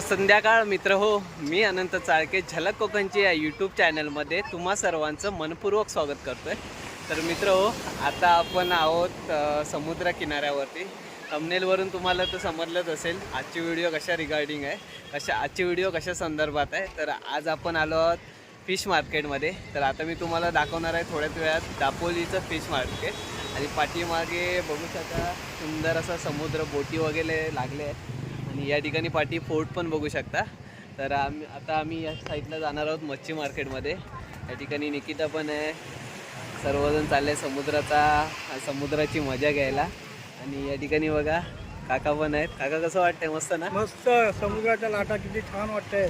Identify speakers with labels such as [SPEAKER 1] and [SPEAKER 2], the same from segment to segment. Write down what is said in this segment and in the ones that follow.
[SPEAKER 1] संध्याकाळ मित्र हो मी अनंत चाळके झलक कोकणची या यूट्यूब चॅनलमध्ये तुम्हा सर्वांचं मनपूर्वक स्वागत करतोय. तर मित्र हो आता आपण आहोत समुद्र किनाऱ्यावरती. थंबनेलवरून तुम्हाला तर समजलंच असेल आजची व्हिडिओ कशा रिगार्डिंग आहे कशा आजची व्हिडिओ कशा संदर्भात आहे. तर आज आपण आलो आहोत फिश मार्केटमध्ये तर आता मी तुम्हाला दाखवणार आहे थोड्याच वेळात दापोलीचं फिश मार्केट आणि पाठीमागे बघू शकता सुंदर असा समुद्र बोटी वगैरे लागले आहे आणि या ठिकाणी पाठी फोर्ट पण बघू शकता. तर आम्ही आता आम्ही या साईडला जाणार आहोत मच्छी मार्केटमध्ये. या ठिकाणी निकिता पण आहे. सर्वजण चालले समुद्राचा समुद्राची मजा घ्यायला. आणि या ठिकाणी बघा काका पण आहेत. काका कसं वाटतंय? मस्त ना?
[SPEAKER 2] मस्त. समुद्राच्या लाटा किती छान वाटतंय.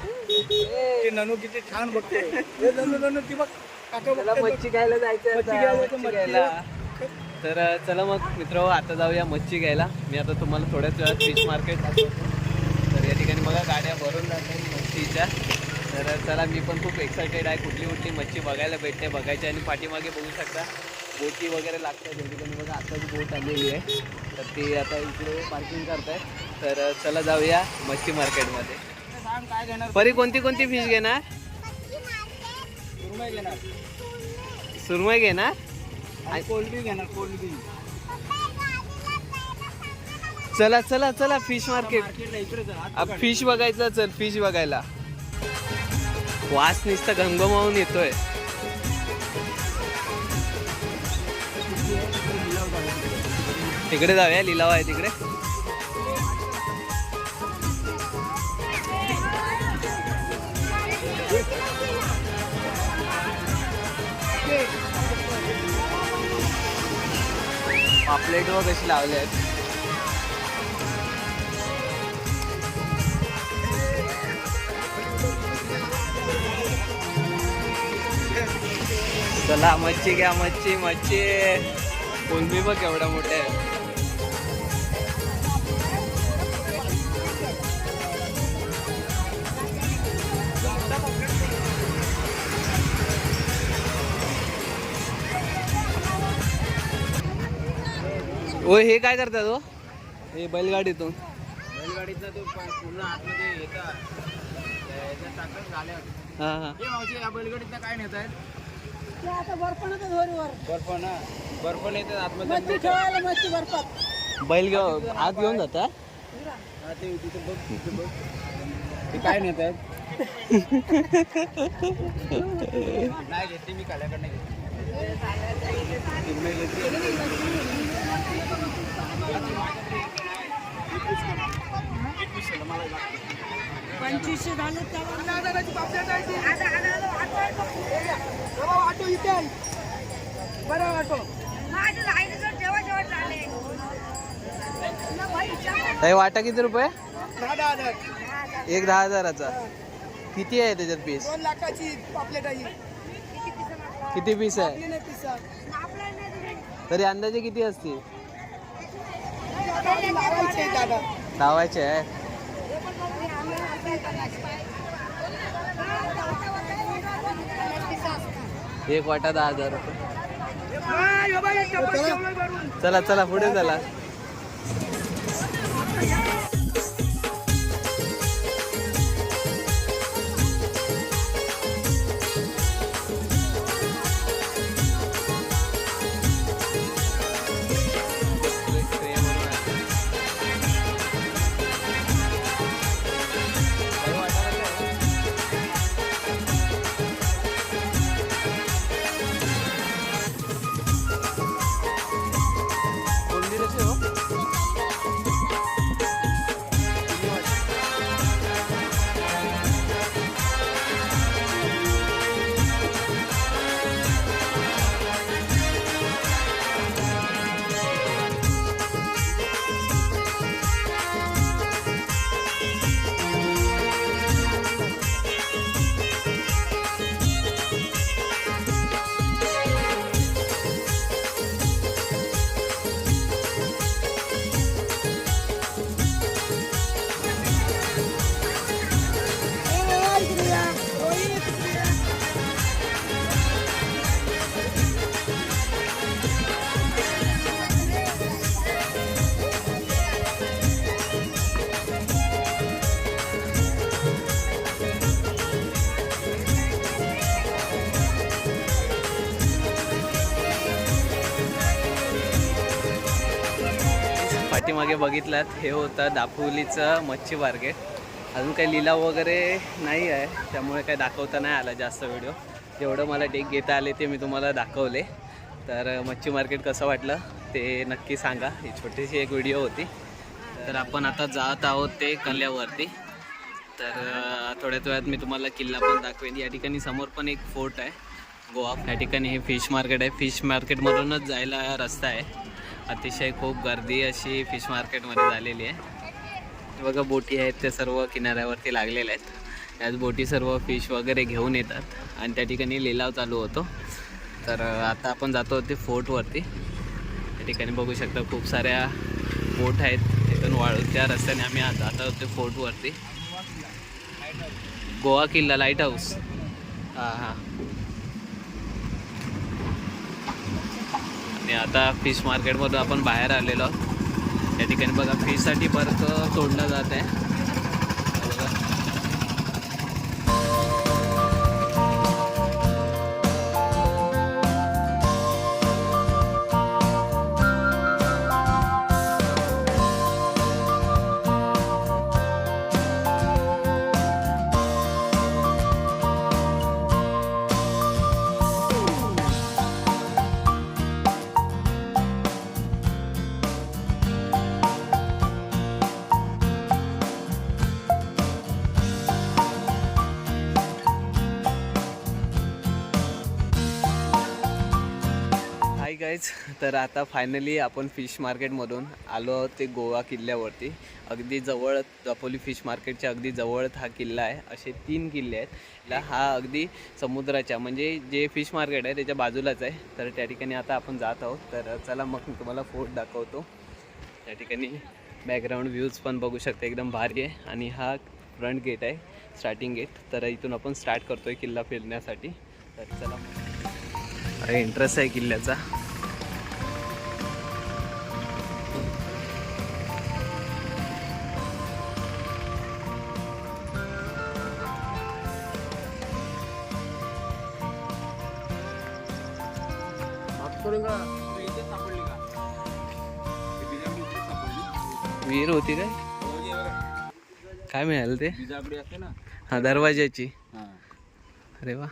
[SPEAKER 2] ती ननू किती छान बघते. हे ननू ननू ती बघ. काका
[SPEAKER 1] त्याला
[SPEAKER 2] बघते
[SPEAKER 1] मच्छी घ्यायला जायचं
[SPEAKER 2] मच्छी घ्यायला.
[SPEAKER 1] तर चला मग मित्र आता जाऊया मच्छी घ्यायला. मी आता तुम्हाला थोड्याच वेळात फिश मार्केट दाखवतो. तर या ठिकाणी बघा गाड्या भरून जातात मच्छीच्या. तर चला मी पण खूप एक्सायटेड आहे. कुठली कुठली मच्छी बघायला भेटते बघायची आणि पाठीमागे बघू शकता. बोटी वगैरे लागतात. या ठिकाणी बघा आताच बोट आलेली आहे. तर ती आता इकडे पार्किंग करतायत. तर चला जाऊया मच्छी मार्केटमध्ये परी कोणती कोणती फिश घेणार?
[SPEAKER 2] सुरमई घेणार.
[SPEAKER 1] सुरमई घेणार?
[SPEAKER 2] घेणार
[SPEAKER 1] चला चला चला फिश मार्केट. फिश बघायचं चल फिश बघायला. वास नुसता घमघमावून येतोय. तिकडे जाऊया लिलाव आहे तिकडे. पापलेट व कशी लावले आहेत? चला मच्छी घ्या मच्छी मच्छी. कोलमी बघ एवढ्या मोठ्या आहे ओ हे काय करतात हो हे बैलगाडीतून.
[SPEAKER 2] बैलगाडीतला तो प- पूर्ण आतमध्ये येतात टाकत
[SPEAKER 1] हा हा.
[SPEAKER 2] हे मावशी या बैलगाडीतला काय नेत आहेत
[SPEAKER 3] आता तर धोरीवर
[SPEAKER 2] बर्फ ना बर्फ नेतात आतमध्ये.
[SPEAKER 3] मच्छी ठेवायला मच्छी बर्फात.
[SPEAKER 1] बैल घेऊन आत घेऊन जाता?
[SPEAKER 2] हा, ते तिथे बघ तिथे बघ. ते काय नेत आहेत नाही घेतली मी काल्याकडनं घेतली.
[SPEAKER 3] पंचवीसशे झाले
[SPEAKER 2] ऑटो इथे. बरं ऑटो.
[SPEAKER 1] हे वाटा किती रुपये? एक दहा हजाराचा. किती आहे त्याच्यात पीस
[SPEAKER 2] दोन लाखाची पापलेट आहे.
[SPEAKER 1] किती पीस आहे? तरी अंदाजे किती असतील?
[SPEAKER 2] दादा.
[SPEAKER 1] लावायचे आहे? एक वाटा दहा हजार रुपये. चला चला पुढे चला. मागे बघितलात हे होतं दापोलीचं मच्छी मार्केट अजून काही लिलाव वगैरे नाही आहे त्यामुळे काही दाखवता नाही आला जास्त व्हिडिओ जेवढं मला टेक घेता आले ते मी तुम्हाला दाखवले. तर मच्छी मार्केट कसं वाटलं ते नक्की सांगा. ही छोटीशी एक व्हिडिओ होती. तर आपण आता जात आहोत ते कल्ल्यावरती तर थोड्याच वेळात मी तुम्हाला किल्ला पण दाखवेन. या ठिकाणी समोर पण एक फोर्ट आहे गोवा. या ठिकाणी हे फिश मार्केट आहे. फिश मार्केटमधूनच जायला रस्ता आहे. अतिशय खूप गर्दी अशी फिश मार्केटमध्ये झालेली आहे. बघा बोटी आहेत त्या सर्व किनाऱ्यावरती लागलेल्या आहेत. त्याच बोटी सर्व फिश वगैरे घेऊन येतात. आणि त्या ठिकाणी लिलाव चालू होतो. तर आता आपण जातो ते फोर्टवरती त्या ठिकाणी बघू शकता खूप साऱ्या बोट आहेत. तिथून वाळूच्या रस्त्याने आम्ही जात आहोत ते फोर्टवरती गोवा किल्ला लाइट हाऊस हां हां. आणि आता फिश मार्केटमधून आपण बाहेर आलेलो या ठिकाणी बघा फिशसाठी बर्फ सोडलं जात आहे. बघा. गाईज तर आता फायनली आपण फिश मार्केटमधून आलो आहोत ते गोवा किल्ल्यावरती. अगदी जवळ दापोली फिश मार्केटच्या अगदी जवळच हा किल्ला आहे. असे तीन किल्ले आहेत. ला हा अगदी समुद्राच्या म्हणजे जे फिश मार्केट आहे त्याच्या बाजूलाच आहे. तर त्या ठिकाणी आता आपण जात आहोत. तर चला मग मी तुम्हाला फोर्ट दाखवतो. त्या ठिकाणी बॅकग्राऊंड व्ह्यूज पण बघू शकता. एकदम भारी आहे. आणि हा फ्रंट गेट आहे स्टार्टिंग गेट तर इथून आपण स्टार्ट करतोय किल्ला फिरण्यासाठी. तर चला. अरे इंटरेस्ट आहे किल्ल्याचा. काय मिळालं ते?
[SPEAKER 2] असते ना.
[SPEAKER 1] हा दरवाजाची
[SPEAKER 2] हा.
[SPEAKER 1] अरे वा.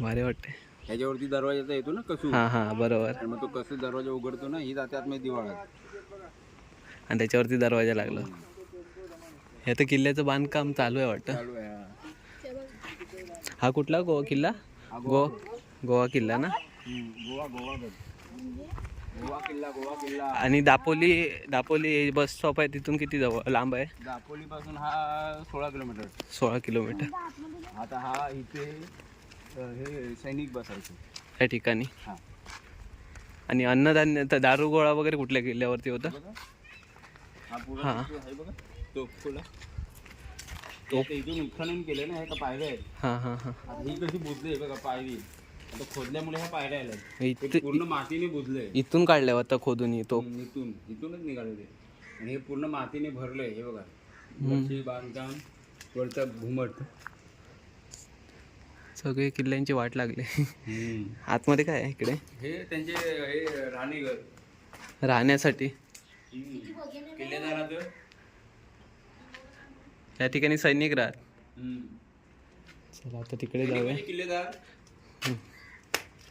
[SPEAKER 1] भारी वाटते
[SPEAKER 2] ह्याच्यावरती दरवाजाचा येतो ना कसू
[SPEAKER 1] हा हा बरोबर.
[SPEAKER 2] आणि मग तो कसू दरवाजा उघडतो ना ही जाते आतमध्ये दिवाळात
[SPEAKER 1] आणि त्याच्यावरती दरवाजा लागला. हे तर किल्ल्याचं बांधकाम चालू आहे वाटतं.
[SPEAKER 2] चालू आहे हा.
[SPEAKER 1] हा कुठला? गोवा किल्ला? गो गोवा किल्ला ना?
[SPEAKER 2] हम्म, गोवा गोवा गड. गोवा किल्ला गोवा किल्ला.
[SPEAKER 1] आणि दापोली दापोली बस स्टॉप आहे तिथून किती जवळ? लांब आहे?
[SPEAKER 2] दापोली पासून हा सोळा किलोमीटर.
[SPEAKER 1] सोळा किलोमीटर.
[SPEAKER 2] आता हा इथे हे सैनिक बसायचे.
[SPEAKER 1] या ठिकाणी?
[SPEAKER 2] हा.
[SPEAKER 1] आणि अन्नधान्य तर दारू गोळा वगैरे कुठल्या किल्ल्यावरती होता?
[SPEAKER 2] हा पूर्ण
[SPEAKER 1] हा.
[SPEAKER 2] इथे आहे बघा. तोफ खोला. तो इथून उत्खनन केलं ना हे का पायऱ्या आहेत.
[SPEAKER 1] हां हां हां.
[SPEAKER 2] ही कशी आहे बघा पायरी. आता खोदल्यामुळे ह्या पायऱ्या आल्या हे पूर्ण मातीने बुजलंय.
[SPEAKER 1] इथून काढल्या होता खोदून तो.
[SPEAKER 2] इथून इथूनच निघाले ते. आणि हे पूर्ण मातीने भरलंय हे बघा. वरची बांधकाम वरचं घुमट.
[SPEAKER 1] सगळे किल्ल्यांची वाट लागली. आतमध्ये काय आहे इकडे?
[SPEAKER 2] हे त्यांचे हे राणीघर.
[SPEAKER 1] राहण्यासाठी.
[SPEAKER 2] किल्लेदाराचं.
[SPEAKER 1] या ठिकाणी सैनिक राहत. चला आता तिकडे जाऊया.
[SPEAKER 2] किल्लेदार.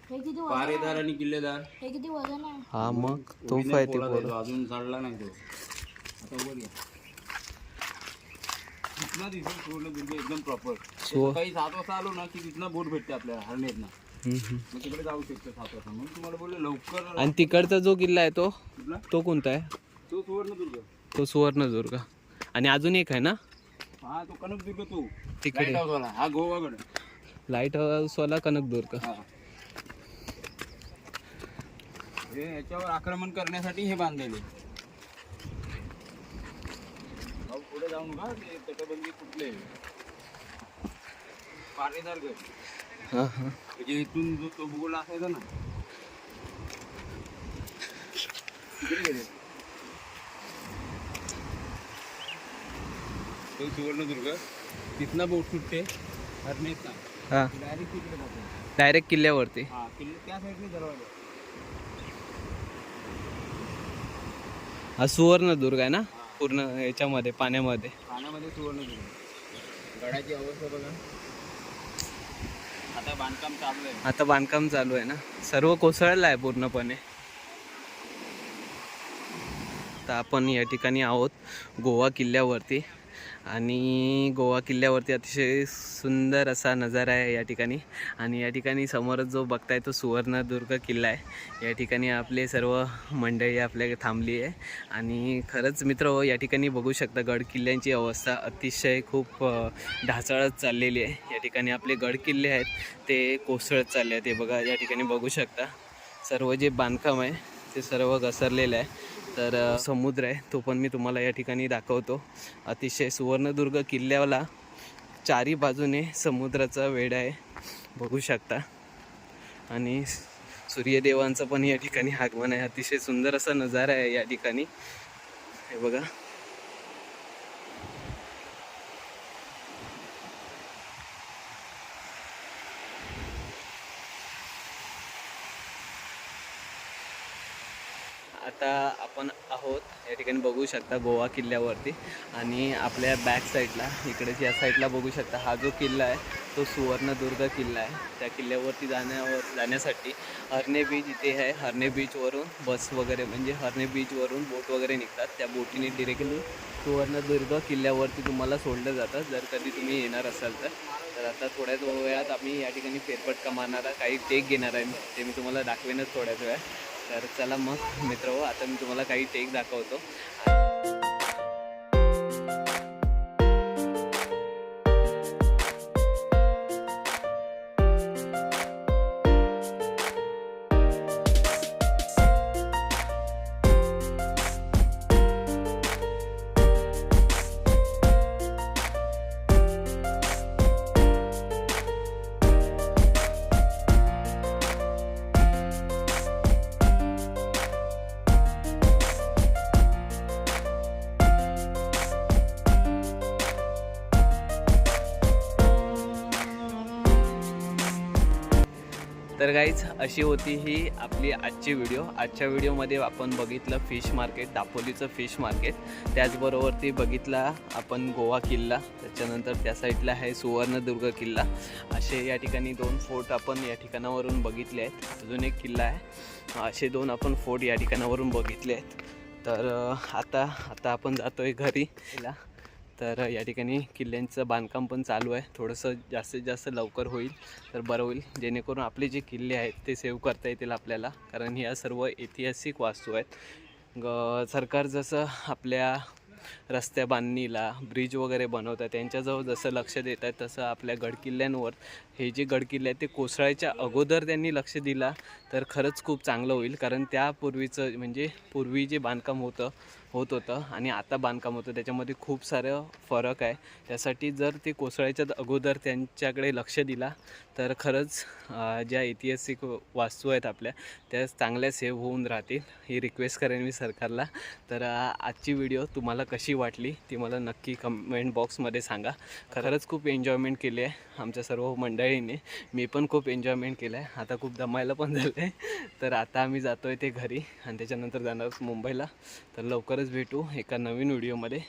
[SPEAKER 3] हे किती वजन
[SPEAKER 2] पारेदार आणि किल्लेदार.
[SPEAKER 3] हे किती वजन आहे?
[SPEAKER 1] हा मग तोफ आहे ते
[SPEAKER 2] पोळा
[SPEAKER 1] पोरं.
[SPEAKER 2] देतो, अजून चढला नाही तो. आता वर घ्या तिथनं दिसेल पूर्ण दुर्ग एकदम प्रॉपर
[SPEAKER 1] सो-
[SPEAKER 2] काही सात वाजता आलो ना की तिथनं बोट भेटते आपल्याला हरणेतनं.
[SPEAKER 1] हम्म, हम्म.
[SPEAKER 2] मग तिकडे जाऊ शकतो सात वाजता. म्हणून तुम्हाला बोलले लवकर
[SPEAKER 1] आणि तिकडचा जो किल्ला आहे तो?
[SPEAKER 2] कुठला?
[SPEAKER 1] तो कोणता आहे?
[SPEAKER 2] तो सुवर्णदुर्ग.
[SPEAKER 1] तो सुवर्णदुर्ग. आणि अजून एक आहे ना?
[SPEAKER 2] हा तो कनकदुर्ग तो.
[SPEAKER 1] तिकडे.
[SPEAKER 2] हा गोवागड
[SPEAKER 1] लाइट हाऊसवाला कनकदुर्ग.
[SPEAKER 2] हा. हे याच्यावर आक्रमण करण्यासाठी हे बांधलेले. पुढे जाऊ नका ते तटबंदी कुठले?
[SPEAKER 1] हां हां.
[SPEAKER 2] म्हणजे इथून जो तो भूगोल असायचा ना. तिकडे गेले? तो सुवर्णदुर्ग. तिथनं बोट सुटते. हरणेत ना
[SPEAKER 1] हां.
[SPEAKER 2] डायरेक्ट तिकडे जातो.
[SPEAKER 1] डायरेक्ट किल्ल्यावरती.
[SPEAKER 2] हा किल्ले त्या साईडने दरवाजा.
[SPEAKER 1] हा सुवर्णदुर्ग आहे ना? पूर्ण याच्यामध्ये पाण्यामध्ये.
[SPEAKER 4] पाण्यामध्ये सुवर्णदुर्ग गडाची अवस्था बघा. आता बांधकाम चालू आहे.
[SPEAKER 1] आता बांधकाम चालू आहे ना? सर्व कोसळलं आहे पूर्णपणे. तर आपण या ठिकाणी आहोत गोवा किल्ल्यावरती. आणि गोवा किल्ल्यावरती अतिशय सुंदर असा नजारा आहे या ठिकाणी. आणि या ठिकाणी समोरच जो बघताय तो सुवर्णदुर्ग किल्ला आहे. या ठिकाणी आपले सर्व मंडळी आपल्या थांबली आहे. आणि खरंच मित्र हो या ठिकाणी बघू शकता गड किल्ल्यांची अवस्था अतिशय खूप ढासळत चाललेली आहे. या ठिकाणी आपले गड किल्ले आहेत ते कोसळत चालले आहेत. ते बघा या ठिकाणी बघू शकता. सर्व जे बांधकाम आहे ते सर्व घसरलेलं आहे. तर समुद्र आहे तो पण मी तुम्हाला या ठिकाणी दाखवतो. अतिशय सुवर्णदुर्ग किल्ल्याला चारी बाजूने समुद्राचा वेढा आहे. बघू शकता. आणि सूर्यदेवांचं पण या ठिकाणी आगमन आहे. अतिशय सुंदर असा नजारा आहे या ठिकाणी. हे बघा. आता आपण आहोत या ठिकाणी बघू शकता गोवा किल्ल्यावरती. आणि आपल्या बॅक साईडला इकडे या साईडला बघू शकता हा जो किल्ला आहे तो सुवर्णदुर्ग किल्ला आहे. त्या किल्ल्यावरती जाण्यावर जाण्यासाठी हरणे बीच इथे आहे. हरणे बीचवरून बस वगैरे म्हणजे हरणे बीचवरून बोट वगैरे निघतात. त्या बोटीने डिरेक्टली सुवर्णदुर्ग किल्ल्यावरती तुम्हाला सोडलं जातं. जर कधी तुम्ही येणार असाल तर. तर आता थोड्याच वेळात आम्ही या ठिकाणी फेरफटका मारणारा काही टेक घेणार आहे. ते मी तुम्हाला दाखवेनच थोड्याच वेळात. तर चला मग मित्र हो आता मी तुम्हाला काही टेक दाखवतो. तर गाईज अशी होती ही आपली आजची व्हिडिओ आजच्या व्हिडिओमध्ये आपण बघितलं फिश मार्केट दापोलीचं फिश मार्केट त्याचबरोबर ती बघितला आपण गोवा किल्ला. त्याच्यानंतर त्या साईडला आहे सुवर्णदुर्ग किल्ला. असे या ठिकाणी दोन फोर्ट आपण या ठिकाणावरून बघितले आहेत. अजून एक किल्ला आहे. असे दोन आपण फोर्ट या ठिकाणावरून बघितले आहेत. तर आता आता आपण जातो आहे घरी. किल्ला तर या ठिकाणी किल्ल्यांचं बांधकाम पण चालू आहे. थोडंसं जास्तीत जास्त लवकर होईल तर बरं होईल. जेणेकरून आपले जे किल्ले आहेत ते सेव्ह करता येतील आपल्याला कारण ह्या सर्व ऐतिहासिक वास्तू आहेत. ग सरकार जसं आपल्या रस्त्या बांधणीला ब्रिज वगैरे बनवतात त्यांच्याजवळ जसं लक्ष देत आहे तसं आपल्या गडकिल्ल्यांवर हे जे गडकिल्ले आहेत ते कोसळायच्या अगोदर त्यांनी लक्ष दिला तर खरंच खूप चांगलं होईल. कारण त्यापूर्वीचं म्हणजे पूर्वी जे बांधकाम होतं होत होतं आणि आता बांधकाम होतं. त्याच्यामध्ये खूप सारं फरक आहे. त्यासाठी जर ते कोसळायच्या अगोदर त्यांच्याकडे लक्ष दिला तर खरंच ज्या ऐतिहासिक वास्तू आहेत आपल्या त्या चांगल्या सेव्ह होऊन राहतील. ही रिक्वेस्ट करेन मी सरकारला. तर आजची व्हिडिओ तुम्हाला कशी वाटली ती मला नक्की कमेंट बॉक्समध्ये सांगा. खरंच खूप एन्जॉयमेंट केली आहे आमच्या सर्व मंडळीने. मी पण खूप एन्जॉयमेंट केलं आहे आता खूप दमायला पण झालं आहे तर आता आम्ही जातो आहे ते घरी आणि त्याच्यानंतर जाणार मुंबईला. तर लवकर लवकरच भेटू एका नवीन व्हिडिओमध्ये.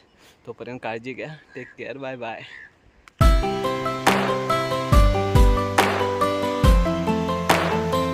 [SPEAKER 1] तोपर्यंत काळजी घ्या. Take care bye bye